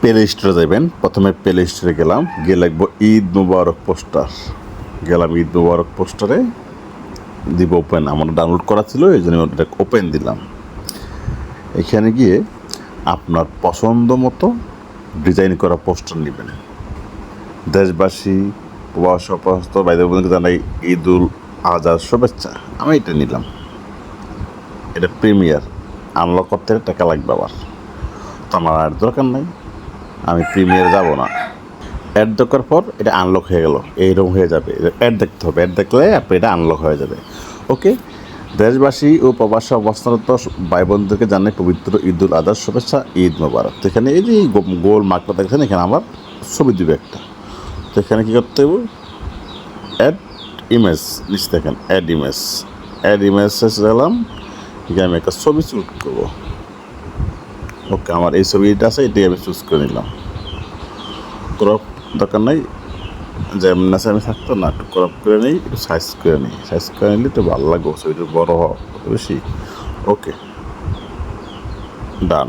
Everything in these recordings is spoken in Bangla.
প্লে স্টোরে যাবেন প্রথমে প্লে স্টোরে গেলাম। গিয়ে লাগবো ঈদ মুবারক পোস্টার। গেলাম ঈদ মুবারক পোস্টারে। দিব ওপেন আমার ডাউনলোড করা ছিল, এই জন্য ওটা ওপেন দিলাম। এখানে গিয়ে আপনার পছন্দ মতো ডিজাইন করা পোস্টার নেবেন। দেশবাসী প্রবাস অপহস্ত জানাই ঈদ উল আজহার শুভেচ্ছা। আমি এটা নিলাম। এটা প্রিমিয়ার আনলক করতে টাকা লাগবে আবার। তো আমার আর দরকার নাই। প্রিমিয়ার যাব না। অ্যাড দেখার পর এটা আনলক হয়ে গেল। এইরকম হয়ে যাবে। অ্যাড দেখতে হবে। অ্যাড দেখলে আপনি এটা আনলক হয়ে যাবে। ওকে দেশবাসী ও প্রবাসী অবস্থানরত ভাই বোনদেরকে জানাই পবিত্র ঈদ উল আজহার শুভেচ্ছা, ঈদ মোবারক। তো এখানে এই যে গোল মার্কটা দেখছেন এখানে আমার ছবি দিবে একটা। তো এখানে কী করতে হবে? অ্যাড ইমেজ নিচে দেখেন অ্যাড ইমেজ অ্যাড ইমেজ গেলাম। এখানে আমি একটা ছবি চুজ করব। ওকে, আমার এই ছবিটা আছে, এটাই আমি চুজ করে নিলাম। ক্রপ দরকার নাই, যেমন আছে আমি থাকতো না, একটু ক্রপ করে নিই, একটু সাইজ করে নিই। সাইজ করে নিলে তো ভালো লাগবে, ছবিটা বড় হওয়া বেশি? ওকে ডান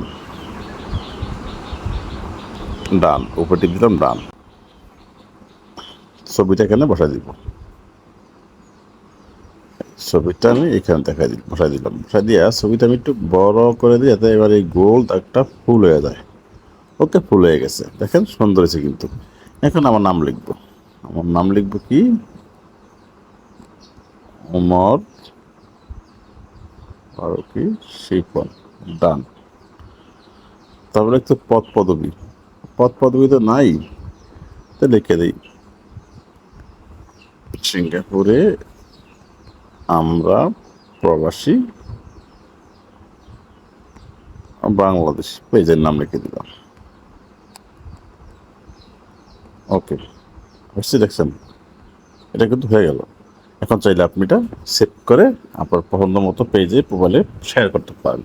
ডান উপরে টিপ দিলাম ডান ছবিটা এখানে বসাই দিব। ছবিটা আমি এখানে দেখা দিই বসাই দিলাম। বসাই দিয়ে ছবিটা আমি একটু বড় করে দিই, যাতে এবার এই গোল দাগটা ফুল হয়ে যায়। ওকে, ফুল হয়ে গেছে। দেখেন, সুন্দর হয়েছে কিন্তু। এখন আমার নাম লিখব। আমার নাম লিখব কি? অমর কি শিপন ডান তারপরে একটু পদ পদবী। পদ পদবী তো নাই। তো লিখে দিই। সিঙ্গাপুরে আমরা প্রবাসী, বাংলাদেশ, পেজের নাম লিখে দিলাম। ওকে হচ্ছে দেখছেন? এটা কিন্তু হয়ে গেল। এখন চাইলে আপনি এটা সেভ করে আপনার পছন্দ মতো পেজে মোবাইলে শেয়ার করতে পারেন।